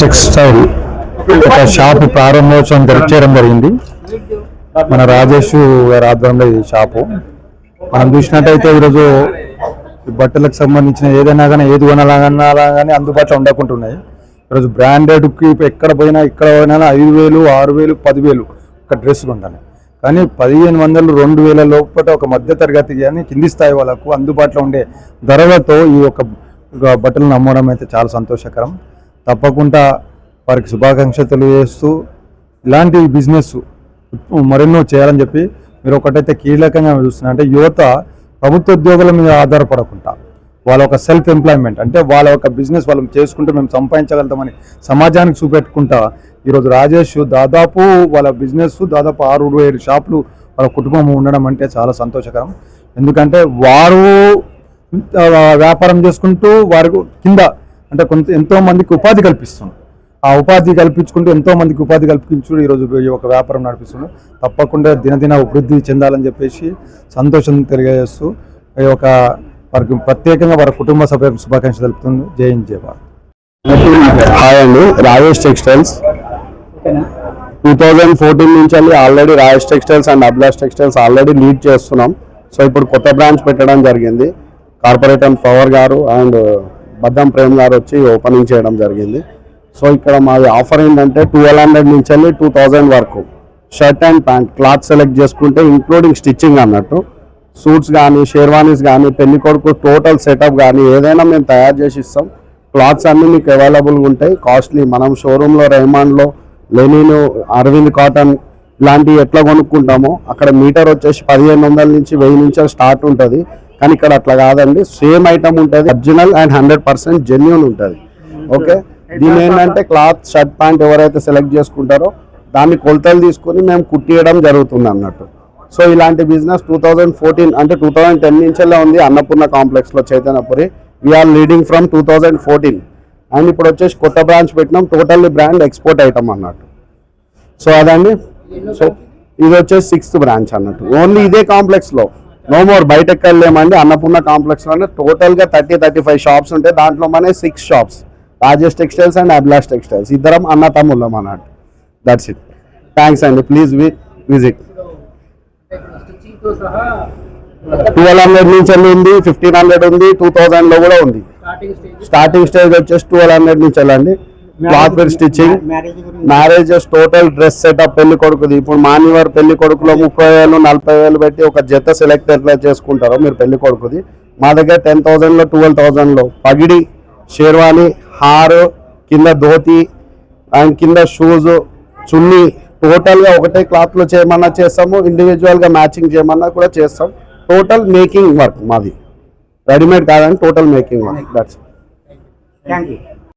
Textile ఒక shop ప్రారంభోత్సవం చేయడం జరిగింది. మన రాజేష్ గారి ఆధ్వర్యంలో ఈ షాపు మనం చూసినట్టయితే ఈరోజు బట్టలకు సంబంధించిన ఏదైనా కానీ ఏది కొనాలన్నా కానీ అందుబాటులో ఉండకుంటున్నాయి. ఈరోజు బ్రాండెడ్కి ఎక్కడ పోయినా ఇక్కడ పోయినా ఐదు వేలు ఆరు వేలు పదివేలు ఒక డ్రెస్ ఉంటాయి కానీ పదిహేను వందలు రెండు వేల లోపల ఒక మధ్య తరగతి కానీ కింది స్థాయి వాళ్ళకు అందుబాటులో ఉండే ధరలతో ఈ యొక్క బట్టలను అమ్మడం అయితే చాలా సంతోషకరం. తప్పకుండా వారికి శుభాకాంక్షలు తెలియజేస్తూ ఇలాంటి బిజినెస్ మరెన్నో చేయాలని చెప్పి మీరు ఒకటైతే కీలకంగా చూస్తున్నారు అంటే యువత ప్రభుత్వ ఉద్యోగుల మీద ఆధారపడకుండా వాళ్ళ ఒక సెల్ఫ్ ఎంప్లాయ్మెంట్ అంటే వాళ్ళ ఒక బిజినెస్ వాళ్ళు చేసుకుంటూ మేము సంపాదించగలుగుతామని సమాజానికి చూపెట్టుకుంటా ఈరోజు రాజేష్ దాదాపు వాళ్ళ బిజినెస్ దాదాపు ఆరు ఏడు షాపులు వాళ్ళ కుటుంబం ఉండడం అంటే చాలా సంతోషకరం. ఎందుకంటే వారు వ్యాపారం చేసుకుంటూ వారికి కింద అంటే కొంత ఎంతోమందికి ఉపాధి కల్పిస్తుంది ఆ ఉపాధి కల్పించుకుంటూ ఎంతో మందికి ఉపాధి కల్పించు ఈరోజు ఈ ఒక వ్యాపారం నడిపిస్తున్నాడు. తప్పకుండా దినదిన అభివృద్ధి చెందాలని చెప్పేసి సంతోషం తెలియజేస్తూ ఈ యొక్క వారికి ప్రత్యేకంగా వారి కుటుంబ సభ్యులకు శుభాకాంక్షలు తెలుపుతుంది. జయం జయవారు హాయ్ అండి Rajesh textiles. Two thousand fourteen నుంచి వెళ్ళి already Rajesh textiles and Abhilash textiles already lead చేస్తున్నాం. సో ఇప్పుడు కొత్త బ్రాంచ్ పెట్టడం జరిగింది. కార్పొరేటర్ పవర్ గారు అండ్ బద్దం ప్రేమ్ గారు వచ్చి ఓపెనింగ్ చేయడం జరిగింది. సో ఇక్కడ మాది ఆఫర్ ఏంటంటే ట్వెల్వ్ హండ్రెడ్ నుంచి వెళ్ళి టూ థౌజండ్ వరకు. Shirt and pant cloth select చేసుకుంటే ఇంక్లూడింగ్ స్టిచ్చింగ్ అన్నట్టు. సూట్స్ కానీ షేర్వానీస్ కానీ పెళ్ళి కొడుకు టోటల్ సెటప్ కానీ ఏదైనా మేము తయారు చేసి ఇస్తాం. క్లాత్స్ అన్నీ మీకు అవైలబుల్గా ఉంటాయి. కాస్ట్లీ మనం షోరూంలో రెహమాన్లో లెనిన్ అరవింద్ కాటన్ ఇలాంటివి ఎట్లా కొనుక్కుంటామో అక్కడ మీటర్ వచ్చేసి పదిహేను వందల నుంచి వెయ్యి నుంచి స్టార్ట్ ఉంటుంది. కానీ ఇక్కడ అట్లా కాదండి. సేమ్ ఐటమ్ ఉంటుంది. Original and hundred percent genuine ఉంటుంది. ఓకే? దీని ఏంటంటే క్లాత్ షర్ట్ ప్యాంట్ ఎవరైతే సెలెక్ట్ చేసుకుంటారో దాన్ని కొలతలు తీసుకొని మేము కుట్టియడం జరుగుతుంది అన్నట్టు. సో ఇలాంటి బిజినెస్ టూ థౌజండ్ ఫోర్టీన్ అంటే టూ థౌజండ్ టెన్ నుంచెల్లే ఉంది అన్నపూర్ణ కాంప్లెక్స్లో Chaitanyapuri. We are leading from two thousand fourteen. And ఇప్పుడు వచ్చేసి కొత్త బ్రాంచ్ పెట్టినాం టోటల్లీ బ్రాండ్ ఎక్స్పోర్ట్ ఐటమ్ అన్నట్టు. సో అదండి. సో ఇది వచ్చేసి సిక్స్త్ బ్రాంచ్ అన్నట్టు. ఓన్లీ ఇదే కాంప్లెక్స్లో. నో మోర్ బయట ఎక్కడలేమండి అన్నపూర్ణ కాంప్లెక్స్లోనే టోటల్గా థర్టీ థర్టీ ఫైవ్ షాప్స్ ఉంటాయి దాంట్లో మన six shops Rajesh textiles and Abhilash textiles ఇద్దరం అన్న తమ్ముళ్ళం అన్నట్టు. దట్స్ ఇట్ థ్యాంక్స్ అండి. Please we visit twelve hundred నుంచి ఉంది ఫిఫ్టీన్ హండ్రెడ్ ఉంది. టూ థౌజండ్లో కూడా ఉంది. స్టార్టింగ్ స్టేజ్ వచ్చేసి ట్వెల్వ్ హండ్రెడ్ నుంచి వెళ్ళండి. Cloth wear stitching marriages total dress setup పెళ్ళి కొడుకుది. ఇప్పుడు మాన్యువర్ పెళ్ళి కొడుకులో ముప్పై వేలు నలభై వేలు పెట్టి ఒక జత సెలెక్ట్ ఎట్లా చేసుకుంటారో మీరు పెళ్ళి కొడుకుది. మా దగ్గర టెన్ థౌసండ్లో ట్వెల్వ్ థౌసండ్లో. పగిడి షేర్వాణి హారు కింద ధోతి అండ్ కింద షూస్ చున్నీ టోటల్గా ఒకటే క్లాత్లో చేయమన్నా చేస్తాము ఇండివిజువల్గా మ్యాచింగ్ చేయమన్నా కూడా చేస్తాం. టోటల్ మేకింగ్ వర్క్ మాది. రెడీమేడ్ కాదని total making work that's thank you